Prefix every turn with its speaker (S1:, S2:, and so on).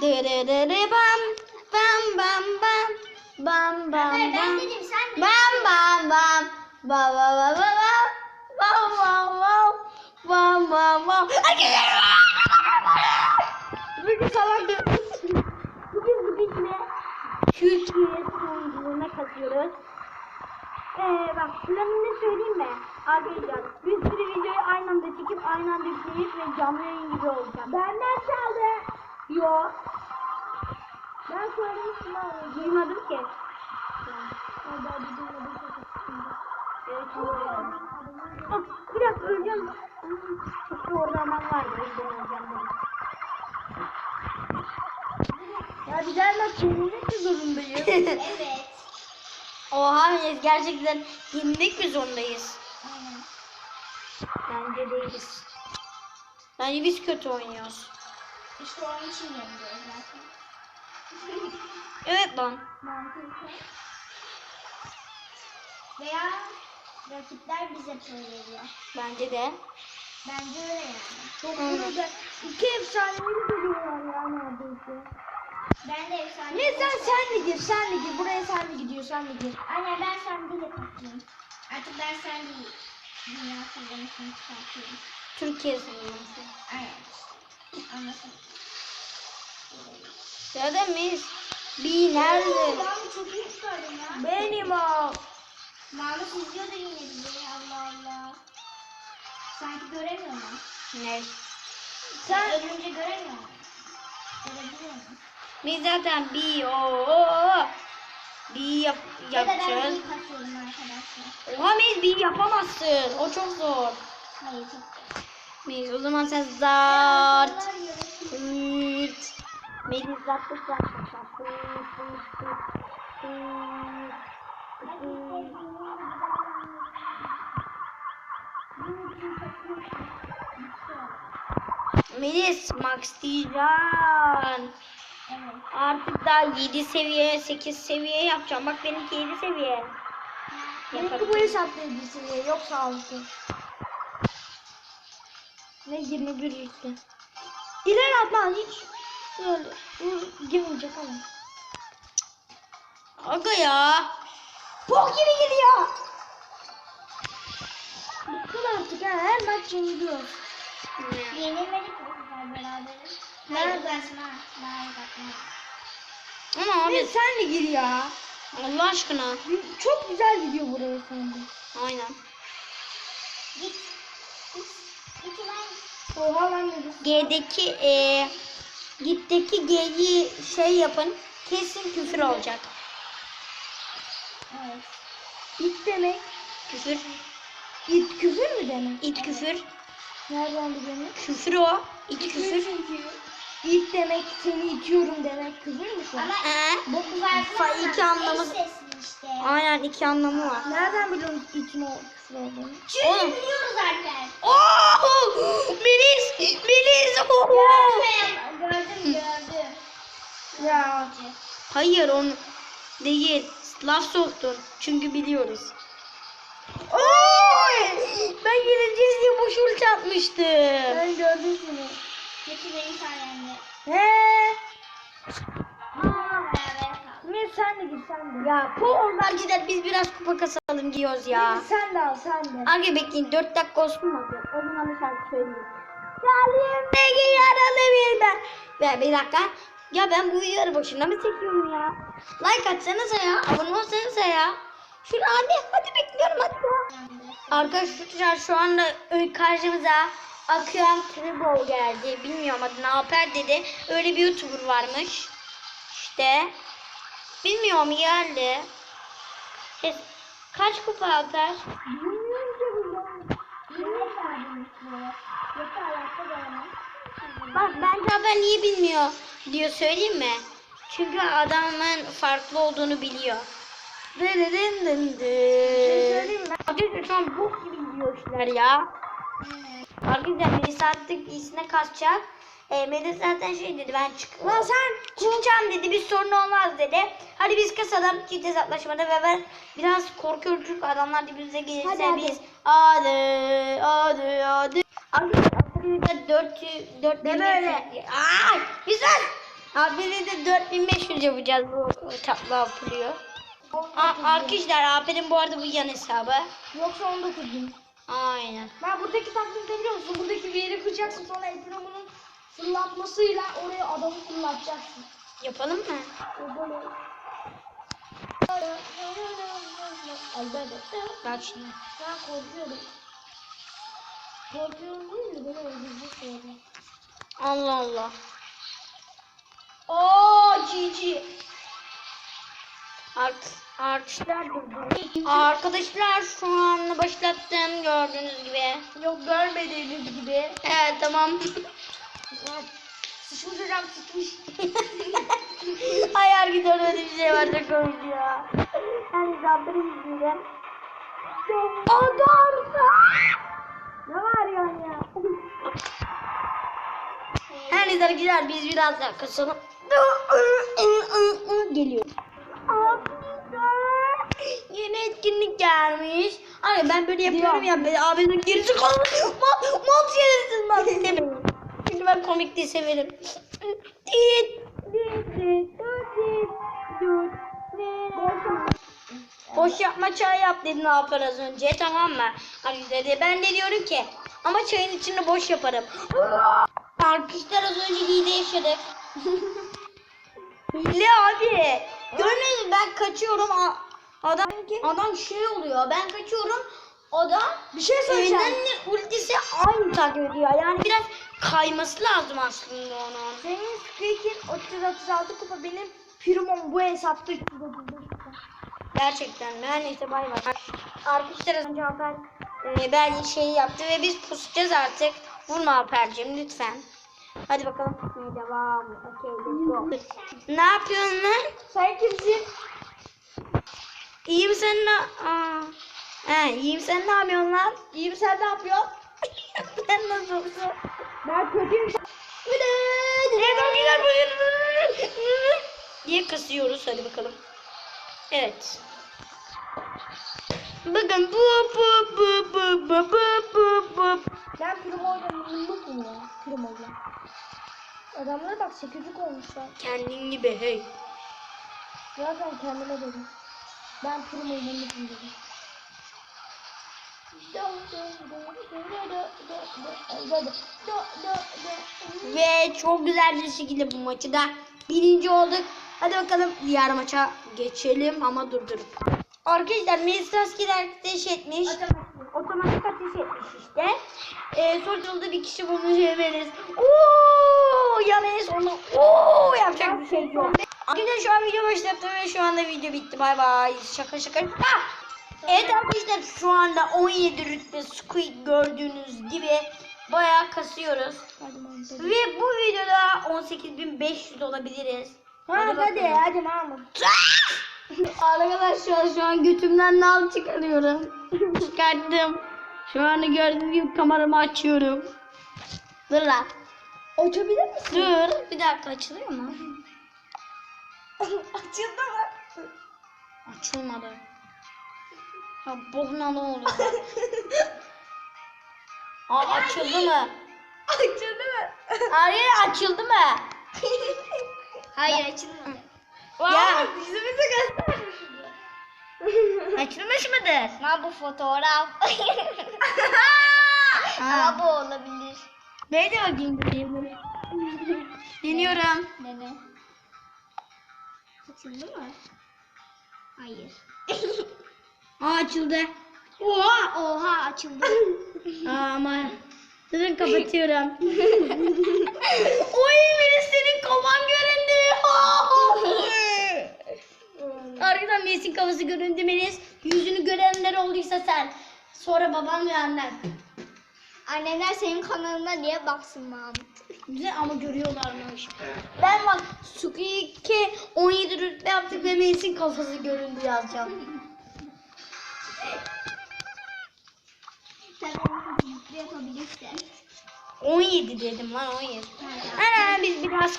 S1: Dırırırı bam bam bam bam bam bam
S2: Hayır ben
S1: bam
S2: dedim sen de.
S1: bam bam bam bam bam bam bam bam bam bam bam bam bam Bugün salak Bugün bugün ne? Türkiye sonucuna katıyoruz. Ee, bak planını söyleyeyim mi? Arkadaşlar bir sürü videoyu aynı anda çekip aynı anda yükleyip ve canlı yayın gibi olacak. Benden çaldı. Yo. Ben söylemiştim ama duymadım ki. Evet, Ah, bir dakika öleceğim. Çünkü orada aman var. O yüzden öleceğim. Ya bir daha maç yenilmek mi zorundayız?
S2: Evet.
S1: Oha biz gerçekten yenilmek mi zorundayız? Bence değiliz. Bence biz kötü oynuyoruz.
S2: İşte onun için yeniliyoruz zaten.
S1: Evet lan.
S2: Mantıklı. Veya rakipler bize böyle veriyor.
S1: Bence de.
S2: Bence öyle yani.
S1: Çok güzel.
S3: İki efsanevi geliyorlar ya neredeyse.
S2: Ben de efsane.
S3: Ne sen sen de gir sen de gir. Buraya sen de gidiyor sen de gir.
S2: Anne ben sen değil katılayım. Artık ben sen değil. Dünya sıralamasını çıkartıyorum.
S1: Türkiye sınırlaması.
S2: Aynen. Anlasın.
S1: Zaten biz bir nerede?
S2: Ben çok iyi çıkardım ya.
S3: Benim o.
S2: Mahmut izliyordu yine bizi. Allah Allah. Sanki göremiyor mu?
S1: Ne?
S2: Sen ölünce göremiyor mu? Görebiliyor mu?
S1: Biz zaten bir o bir yap,
S2: Ya da
S1: yapacağız. Oha biz bir yapamazsın. O çok zor.
S2: Hayır çok zor.
S1: Biz o zaman sen zart. Zart Hırt, hırt, hırt, hırt. Melis Max diyeceksin.
S2: Evet.
S1: Artık daha 7 seviye 8 seviye yapacağım. Bak benimki 7 seviye.
S3: Benimki bu hesaplayıcı seviye yok sağlıklı.
S1: Ne 21 işte.
S3: İleri atma hiç. Böyle. Bu girmeyecek ama.
S1: Aga ya.
S3: Bok gibi gidiyor. Bıktım artık ha. Her maç yeniliyoruz.
S2: Yenilmedik mi beraberiz?
S3: Nerede?
S2: Hayır uzansın ha.
S1: Ama
S3: Abi
S1: abi
S3: sen de gir ya.
S1: Allah aşkına.
S3: Çok güzel gidiyor buraya sende.
S1: Aynen.
S2: Git. Git. Git ulan.
S3: Oha lan dedi.
S1: G'deki e, gitteki G'yi şey yapın. Kesin küfür olacak.
S2: Evet.
S3: İt demek.
S1: Küfür.
S3: İt küfür mü demek?
S1: İt küfür.
S3: Nereden biliyorsun?
S1: Küfür o. İt küfür.
S3: çünkü. İt demek seni itiyorum demek küfür mü sen?
S2: Ama
S1: Ee,
S2: bu
S1: Fa- iki anlamı-
S2: işte.
S1: aynen iki anlamı var.
S3: Nereden biliyorsun itin o küfür olduğunu?
S2: Çünkü
S1: Oğlum.
S2: biliyoruz zaten.
S1: Oh! Melis! Melis! Oh!
S2: Gördüm
S3: Ya.
S1: Hayır onu değil. Laf soktun. Çünkü biliyoruz.
S3: Oy!
S1: Ben geleceğiz diye boş ulti atmıştım.
S3: Ben gördüm seni.
S2: Hepsi benim sayemde.
S3: He. Ne sen de git sen de.
S1: Ya porlar gider biz biraz kupa kasalım diyoruz ya.
S3: Sen de al sen de.
S1: Arge bekleyin 4 dakika olsun mu? O zaman şarkı söyleyeyim. Ve bir dakika. Ya ben bu videoları boşuna mı çekiyorum ya? Like atsanıza ya. Abone olsanıza ya. Şunu hadi hadi bekliyorum hadi. Arkadaşlar şu anda karşımıza Akıyan Tribol geldi. Bilmiyorum adı ne yapar dedi. Öyle bir YouTuber varmış. İşte. Bilmiyorum geldi. Kaç kupa atar?
S3: Bilmiyorum ki bu
S2: Yemek verdim. Yeter ayakta göremem.
S1: Bak bence haber niye bilmiyor diyor söyleyeyim mi? Çünkü adamın farklı olduğunu biliyor. Dın dın dın dın.
S3: söyleyeyim mi?
S1: Arkadaşlar şu an bok gibi gidiyor işler ya. Arkadaşlar Melis artık iyisine kaçacak. E, Melis zaten şey dedi ben çık
S3: Lan sen
S1: çıkacağım dedi bir sorun olmaz dedi. Hadi biz kasalım çift hesaplaşmada ve ben biraz korkuyorum çünkü adamlar dibimize gelirse
S3: Hadi, hadi.
S1: biz hadi hadi hadi. Arkadaşlar Asırı'da 4 4
S3: Ne böyle?
S1: Ay güzel. Abine de 4500 yapacağız bu tatlı yapılıyor. Arkadaşlar abinin bu arada bu yan hesabı.
S3: Yoksa 19 bin.
S1: Aynen.
S3: Ben buradaki taktiği de biliyor musun? Buradaki bir yeri kıracaksın sonra El Primo'nun fırlatmasıyla oraya adamı fırlatacaksın.
S1: Yapalım mı? Bak şimdi.
S3: Ben korkuyorum. Korkuyorum değil öldürecek.
S1: Allah Allah.
S3: Ooo GG.
S1: Art, arkadaşlar Arkadaşlar şu an başlattım gördüğünüz gibi.
S3: Yok görmediğiniz gibi.
S1: Evet tamam.
S3: Sıçmış hocam sıçmış.
S1: Hayal gidiyor öyle bir şey var çok komik ya. Yani zaten izleyeceğim. Adam.
S3: Ne var yani ya?
S1: Her neyse arkadaşlar biz biraz daha kasalım. Geliyor. Yeni etkinlik gelmiş. Ay ben böyle yapıyorum ya. Ben abinin gerisi. Mal, mal şerefsiz mal demeyin. Çünkü ben komikliği severim. Dit, dit, dit, dit, dit, dit. Boş yapma çay yap dedi ne yapar az önce tamam mı? Hani dedi ben de diyorum ki ama çayın içinde boş yaparım. Arkadaşlar az önce hile yaşadık. hile abi. Görmedin ben kaçıyorum. Adam adam şey oluyor. Ben kaçıyorum. Adam
S3: Bir şey söyleyeceğim.
S1: Öğrenli ultisi aynı takip ediyor. Yani biraz kayması lazım aslında onun.
S3: Senin Squeak'in 336 kupa benim Primo'm bu hesapta 335 kupa.
S1: Gerçekten neyse bay bay. Arkadaşlar az önce Alper e, ben şeyi yaptı ve biz pusacağız artık. Vurma Alper'cim lütfen. Hadi bakalım pusmaya devam. Okay, let's go. Ne yapıyorsun lan?
S3: Sen kimsin?
S1: İyiyim sen ne? Aa. He, iyiyim sen ne yapıyorsun lan?
S3: İyiyim sen ne yapıyorsun?
S1: ben nasılsın?
S3: Ben kötüyüm.
S1: Neden güzel bugün? diye kasıyoruz. Hadi bakalım. Evet. Bakın bu bu bu bu bu bu bu bu.
S3: Ben Primo'yla mutlukum ya. Primo'yla. Adamlara bak sekizlik olmuşlar.
S1: Kendin gibi hey.
S3: Zaten kendime dedim. Ben Primo'yla mutlukum dedim.
S1: Ve çok güzel bir şekilde bu maçı da birinci olduk. Hadi bakalım diğer maça geçelim ama durdurup. Arkadaşlar Melis rastgele ateş etmiş. Otomatik ateş etmiş işte. Ee, sonra yolda bir kişi bulmuş Melis. Ooo ya Melis onu ooo yapacak bir şey yok. Arkadaşlar şu an video başlattım ve şu anda video bitti. Bay bay. Şaka şaka. Ah! Evet arkadaşlar şu anda 17 rütbe squid gördüğünüz gibi bayağı kasıyoruz. Ve bu videoda 18.500 olabiliriz.
S3: Ha hadi hadi Mahmut.
S1: Arkadaşlar şu an götümden nal çıkarıyorum. Çıkarttım. Şu an gördüğünüz gibi kameramı açıyorum. Dur lan.
S3: Açabilir misin?
S1: Dur. Bir dakika açılıyor mu?
S3: Açıldı mı?
S1: Açılmadı. Ya bohna ne oldu? Aa açıldı mı?
S3: Açıldı mı?
S1: Arya açıldı mı?
S2: Hayır açılma.
S1: Ya.
S3: Yüzümüzü göster.
S1: Açılmış mıdır?
S2: Ama bu fotoğraf. Ama bu olabilir.
S1: Ben de bakayım deneyim. Deniyorum.
S2: Dene. Açıldı mı? Hayır.
S1: Aa açıldı. Oha.
S2: Oha açıldı.
S1: Aa, ama durun kapatıyorum. Oy beni senin kafan göründü. Arkadan Melis'in kafası göründü Melis. Yüzünü görenler olduysa sen. Sonra babam ve annen.
S2: Anneler senin kanalına niye baksın Mahmut?
S1: Güzel ama görüyorlarmış. Ben bak Squeak'e 17 rütbe yaptık ve Melis'in kafası göründü yazacağım.
S2: Yapabilirsin.
S1: 17 dedim lan 17.
S2: Nerede?
S1: Ana biz biraz